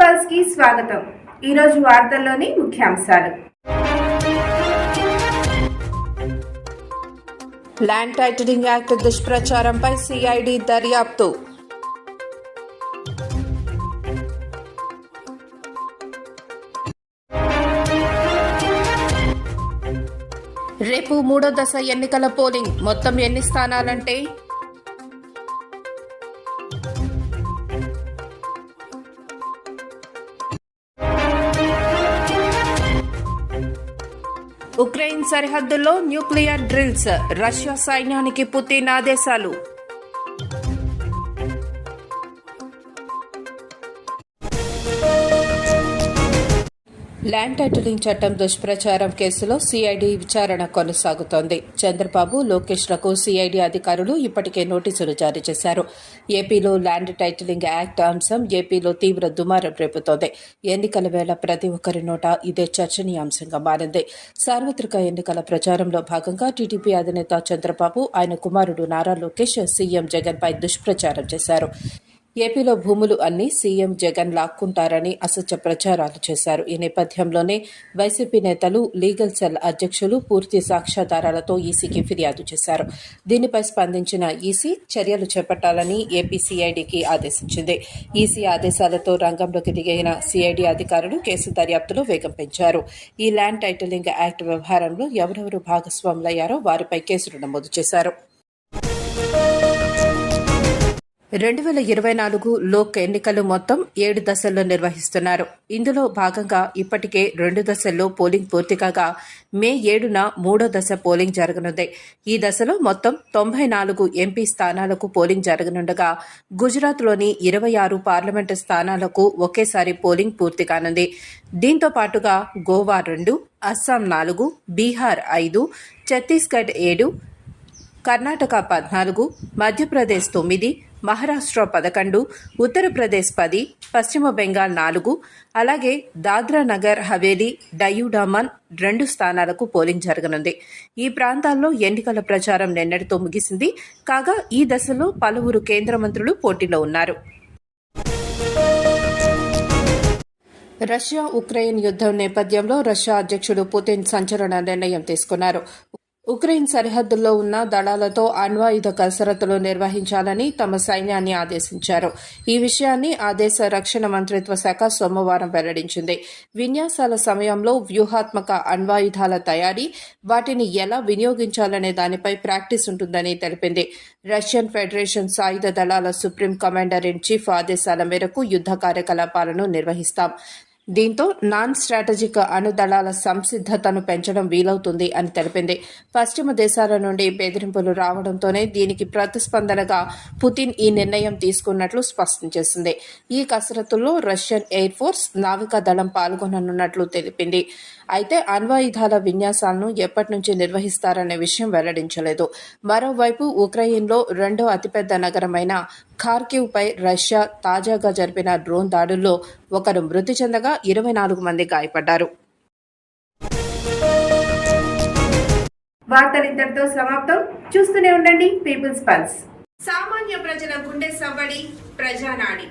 పల్స్కి స్వాగతం. ఈరోజు వార్తల్లోని ముఖ్యాంశాలు. ల్యాండ్ టైటిలింగ్ యాక్ట్ దుష్ప్రచారంపై సిఐడి దర్యాప్తు. రేపు మూడో దశ ఎన్నికల పోలింగ్. మొత్తం ఎన్ని స్థానాలంటే? ఉక్రెయిన్ సరిహద్దుల్లో న్యూక్లియర్ డ్రిల్స్ రష్యా సైన్యానికి పుతిన్ ఆదేశాలు. ల్యాండ్ టైటిలింగ్ చట్టం దుష్ప్రచారం కేసులో సిఐడి విచారణ కొనసాగుతోంది. చంద్రబాబు లోకేష్లకు సిఐడి అధికారులు ఇప్పటికే నోటీసులు జారీ చేశారు. ఏపీలో ల్యాండ్ టైటిలింగ్ యాక్ట్ అంశం ఏపీలో తీవ్ర దుమారం రేపుతోంది. ఎన్నికల వేళ ప్రతి ఒక్కరి నోట ఇదే చర్చనీయాంశంగా మారింది. సార్వత్రిక ఎన్నికల ప్రచారంలో భాగంగా టీడీపీ అధినేత చంద్రబాబు ఆయన కుమారుడు నారా లోకేష్ సీఎం జగన్పై దుష్ప్రచారం చేశారు. ఏపీలో భూములు అన్ని సీఎం జగన్ లాక్కుంటారని అసత్య ప్రచారాలు చేశారు. ఈ నేపథ్యంలోనే వైసీపీ నేతలు లీగల్ సెల్ అధ్యక్షులు పూర్తి సాక్ష్యాధారాలతో ఈసీకి ఫిర్యాదు చేశారు. దీనిపై స్పందించిన ఈసీ చర్యలు చేపట్టాలని ఏపీ సిఐడికి ఆదేశించింది. ఈసీ ఆదేశాలతో రంగంలోకి దిగిన సిఐడి అధికారులు కేసు దర్యాప్తులో వేగం పెంచారు. ఈ ల్యాండ్ టైటిలింగ్ యాక్ట్ వ్యవహారంలో ఎవరెవరు భాగస్వాములయ్యారో వారిపై కేసులు నమోదు చేశారు. రెండు వేల ఇరవై నాలుగు లోక్ ఎన్నికలు మొత్తం ఏడు దశల్లో నిర్వహిస్తున్నారు. ఇందులో భాగంగా ఇప్పటికే రెండు దశల్లో పోలింగ్ పూర్తి కాగా మే ఏడున మూడో దశ పోలింగ్ జరగనుంది. ఈ దశలో మొత్తం తొంభై నాలుగు ఎంపీ స్థానాలకు పోలింగ్ జరగనుండగా గుజరాత్లోని ఇరవై ఆరు పార్లమెంటు స్థానాలకు ఒకేసారి పోలింగ్ పూర్తి కానుంది. దీంతో పాటుగా గోవా రెండు అస్సాం నాలుగు బీహార్ ఐదు ఛత్తీస్గఢ్ ఏడు కర్ణాటక పద్నాలుగు మధ్యప్రదేశ్ తొమ్మిది మహారాష్ట్ర పదకొండు ఉత్తరప్రదేశ్ పది పశ్చిమ బెంగాల్ నాలుగు అలాగే దాద్రా నగర్ హవేలీ డయూడామన్ రెండు స్థానాలకు పోలింగ్ జరగనుంది. ఈ ప్రాంతాల్లో ఎన్నికల ప్రచారం నిన్నటితో ముగిసింది. కాగా ఈ దశలో పలువురు కేంద్ర మంత్రులు పోటీలో ఉన్నారు. రష్యా ఉక్రెయిన్ యుద్ధం నేపథ్యంలో రష్యా అధ్యక్షుడు పుతిన్ సంచలన నిర్ణయం తీసుకున్నారు. ఉక్రెయిన్ సరిహద్దుల్లో ఉన్న దళాలతో అణ్వాయుధ కసరత్తులు నిర్వహించాలని తమ సైన్యాన్ని ఆదేశించారు. ఈ విషయాన్ని ఆ దేశ రక్షణ మంత్రిత్వ శాఖ సోమవారం వెల్లడించింది. విన్యాసాల సమయంలో వ్యూహాత్మక అణ్వాయుధాల తయారీ వాటిని ఎలా వినియోగించాలనే దానిపై ప్రాక్టీస్ ఉంటుందని తెలిపింది. రష్యన్ ఫెడరేషన్ సాయుధ దళాల సుప్రీం కమాండర్ ఇన్ చీఫ్ ఆదేశాల మేరకు యుద్ధ కార్యకలాపాలను నిర్వహిస్తాం. దీంతో నాన్ స్ట్రాటజిక్ అణుదళాల సంసిద్ధతను పెంచడం వీలవుతుంది అని తెలిపింది. పశ్చిమ దేశాల నుండి బెదిరింపులు రావడంతోనే దీనికి ప్రతిస్పందనగా పుతిన్ ఈ నిర్ణయం తీసుకున్నట్లు స్పష్టం చేసింది. ఈ కసరత్తులో రష్యన్ ఎయిర్ ఫోర్స్ నావికా దళం పాల్గొననున్నట్లు తెలిపింది. అయితే అణ్వాయుధాల విన్యాసాలను ఎప్పటి నుంచి నిర్వహిస్తారనే విషయం వెల్లడించలేదు. మరోవైపు ఉక్రెయిన్లో రెండో అతిపెద్ద నగరమైన ఖార్కివ్పై రష్యా తాజాగా జరిపిన డ్రోన్ దాడుల్లో ఒకరు మృతి చెందగా ఇరవై నాలుగు మంది గాయపడ్డారు. వార్తలు ఇంతటితో సమాప్తం. చూస్తూనే ఉండండి పీపుల్స్ పల్స్. సామాన్య ప్రజల గుండె సవ్వడి ప్రజానాడి.